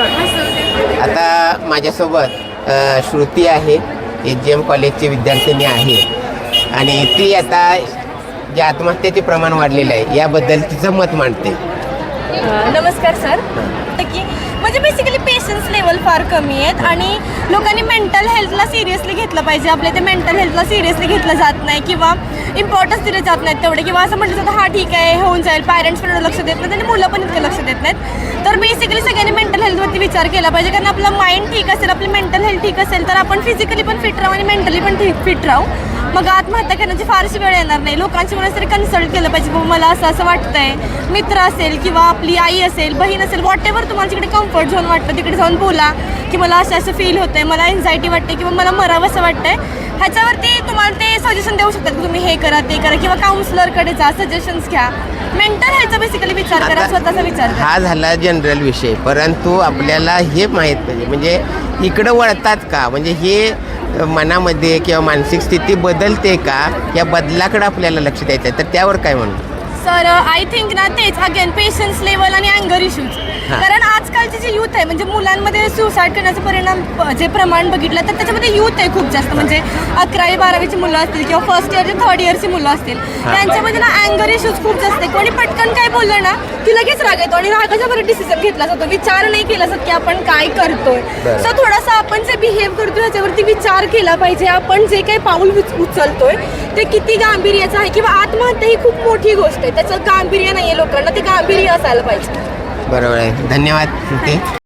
आता माझ्यासोबत श्रुती आहे. एच जी एम कॉलेजची विद्यार्थिनी आहे. आणि ती आता जे आत्महत्येचे प्रमाण वाढलेलं आहे याबद्दल तिचं मत मांडते. नमस्कार सर. म्हणजे बेसिकली पेशन्स लेवल फार कमी आहेत आणि लोकांनी मेंटल हेल्थला सिरियसली घेतलं पाहिजे. आपल्या ते मेंटल हेल्थला सिरियसली घेतलं जात नाही किंवा इम्पॉर्टन्स दिले जात नाहीत तेवढे किंवा असं म्हटलं जातं हा ठीक आहे होऊन जाईल पॅरेंट्स पण लक्ष देत नाहीत आणि मुलं पण इतकं लक्ष देत नाहीत. तर बेसिकली सगळ्यांनी मेंटल हेल्थवरती विचार केला पाहिजे कारण आपलं माइंड ठीक असेल आपली मेंटल हेल्थ ठीक असेल तर आपण फिजिकली पण फिट राहू आणि मेंटली पण ठीक फिट राहू. मग आत्महत्या करण्याची फारशी वेळ येणार नाही. लोकांची मला तरी कन्सल्ट केलं पाहिजे मला असं असं वाटतंय. मित्र असेल किंवा आपली आई असेल बहीण असेल वॉट एव्हर तुम्हाला तिकडे कम्फर्ट झोन वाटतं तिकडे जाऊन बोला की मला असं असं फील होतंय मला एन्झायटी वाटते किंवा मला मरावं असं वाटतंय. ह्याच्यावरती तुम्हाला ते सजेशन देऊ शकतात की तुम्ही हे करा ते करा किंवा काउन्सिलरकडे जा सजेशन्स घ्या. मेंटल हेल्थचा बेसिकली विचार करा स्वतःचा विचार हा झाला जनरल विषय परंतु आपल्याला हे माहीत पाहिजे म्हणजे इकडं वळतात का? म्हणजे हे मनामध्ये किंवा मानसिक स्थिती बदलते का? या बदलाकडे आपल्याला लक्ष द्यायचं आहे. तर त्यावर काय म्हणू? सर आय थिंक ना तेच अगेन पेशन्स लेवल आणि अँगर इश्यूज. कारण जे यूथ आहे. म्हणजे मुलांमध्ये सुसाईड करण्याचं परिणाम जे प्रमाण बघितलं तर त्याच्यामध्ये यूथ आहे खूप जास्त. म्हणजे अकरावी बारावीची मुलं असतील किंवा फर्स्ट इयरची थर्ड इयरची मुलं असतील. त्यांच्यामध्ये ना अँगर इश्यूज खूप जास्त आहे. कोणी पटकन काय बोललं ना की लगेच राग येतो आणि रागाच्या बरं डिसिजन घेतला जातो. विचार नाही केला जात की आपण काय करतोय. सो थोडासा आपण जे बिहेव करतोय ह्याच्यावरती विचार केला पाहिजे. आपण जे काही पाऊल उच- उचलतोय ते किती गांभीर्याचं आहे किंवा आत्महत्या ही खूप मोठी गोष्ट आहे. त्याचं गांभीर्य नाही आहे लोकांना ते गांभीर्य असायला पाहिजे. बरोबर आहे. धन्यवाद ते